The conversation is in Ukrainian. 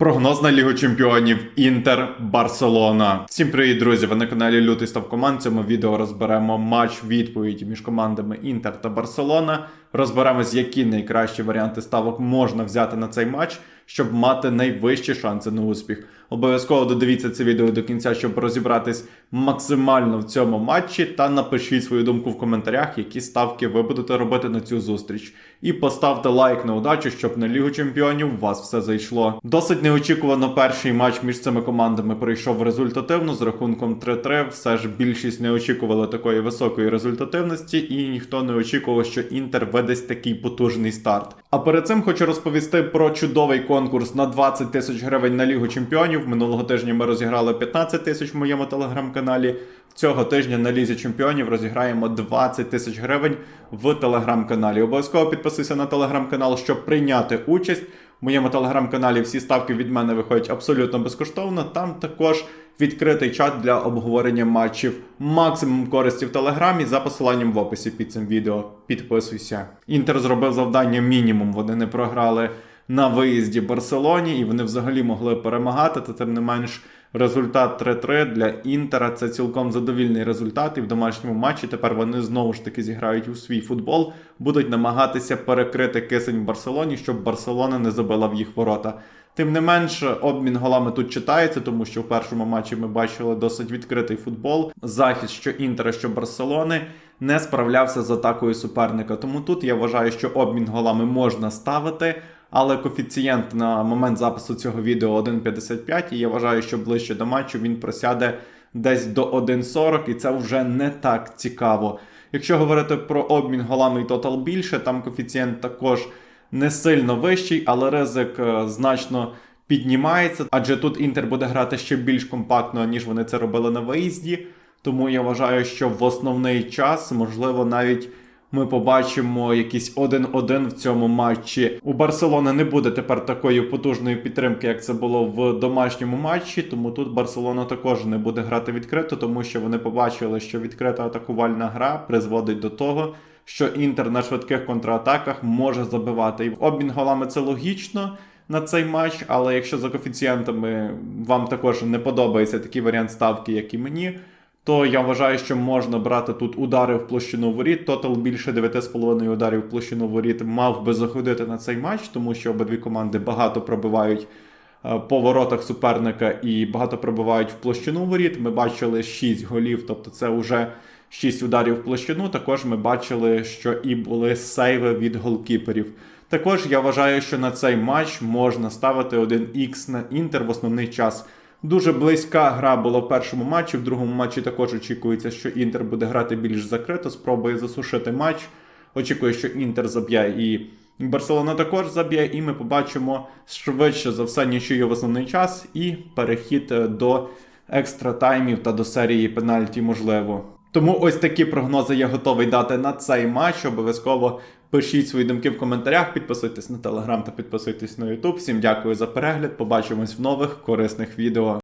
Прогноз на Лігу Чемпіонів Інтер Барселона. Всім привіт, друзі! Ви на каналі Лютий Став Команд. В цьому відео розберемо матч відповідь між командами Інтер та Барселона. Розберемось, які найкращі варіанти ставок можна взяти на цей матч, щоб мати найвищі шанси на успіх. Обов'язково додивіться це відео до кінця, щоб розібратись максимально в цьому матчі. Та напишіть свою думку в коментарях, які ставки ви будете робити на цю зустріч. І поставте лайк на удачу, щоб на Лігу Чемпіонів у вас все зайшло. Досить неочікувано перший матч між цими командами пройшов результативно з рахунком 3-3. Все ж більшість не очікувала такої високої результативності, і ніхто не очікував, що Інтер видасть такий потужний старт. А перед цим хочу розповісти про чудовий конкурс на 20 тисяч гривень на Лігу Чемпіонів. Минулого тижня ми розіграли 15 тисяч в моєму телеграм-каналі. Цього тижня на Лізі Чемпіонів розіграємо 20 тисяч гривень в телеграм-каналі. Обов'язково підписуйся на телеграм-канал, щоб прийняти участь. В моєму телеграм-каналі всі ставки від мене виходять абсолютно безкоштовно. Там також відкритий чат для обговорення матчів. Максимум користі в телеграмі за посиланням в описі під цим відео. Підписуйся. Інтер зробив завдання мінімум. Вони не програли на виїзді Барселоні, і вони взагалі могли перемагати, та тим не менш. Результат 3-3 для Інтера це цілком задовільний результат. І в домашньому матчі тепер вони знову ж таки зіграють у свій футбол, будуть намагатися перекрити кисень в Барселоні, щоб Барселона не забила в їх ворота. Тим не менш, обмін голами тут читається, тому що в першому матчі ми бачили досить відкритий футбол. Захист що Інтера, що Барселони не справлявся з атакою суперника. Тому тут я вважаю, що обмін голами можна ставити. Але коефіцієнт на момент запису цього відео 1,55, і я вважаю, що ближче до матчу він просяде десь до 1,40, і це вже не так цікаво. Якщо говорити про обмін голами і тотал більше, там коефіцієнт також не сильно вищий, але ризик е, значно піднімається, адже тут Інтер буде грати ще більш компактно, ніж вони це робили на виїзді. Тому я вважаю, що в основний час, можливо, навіть ми побачимо якийсь 1-1 в цьому матчі. У Барселони не буде тепер такої потужної підтримки, як це було в домашньому матчі. Тому тут Барселона також не буде грати відкрито, тому що вони побачили, що відкрита атакувальна гра призводить до того, що Інтер на швидких контратаках може забивати. І обмін голами це логічно. На цей матч, але якщо за коефіцієнтами вам також не подобається такий варіант ставки, як і мені, то я вважаю, що можна брати тут удари в площину воріт. Тотал більше 9,5 ударів в площину воріт мав би заходити на цей матч, тому що обидві команди багато пробивають е, по воротах суперника і багато пробивають в площину воріт. Ми бачили 6 голів, тобто це вже 6 ударів в площину. Також ми бачили, що і були сейви від голкіперів. Також я вважаю, що на цей матч можна ставити 1х на інтер в основний час. Дуже близька гра була в першому матчі. В другому матчі також очікується, що Інтер буде грати більш закрито, спробує засушити матч. Очікує, що Інтер заб'є і Барселона також заб'є, і ми побачимо швидше за все нічию в основний час і перехід е, до екстра таймів та до серії пенальті можливо. Тому ось такі прогнози я готовий дати на цей матч. Обов'язково пишіть свої думки в коментарях, підписуйтесь на телеграм та підписуйтесь на Ютуб. Всім дякую за перегляд. Побачимось в нових корисних відео.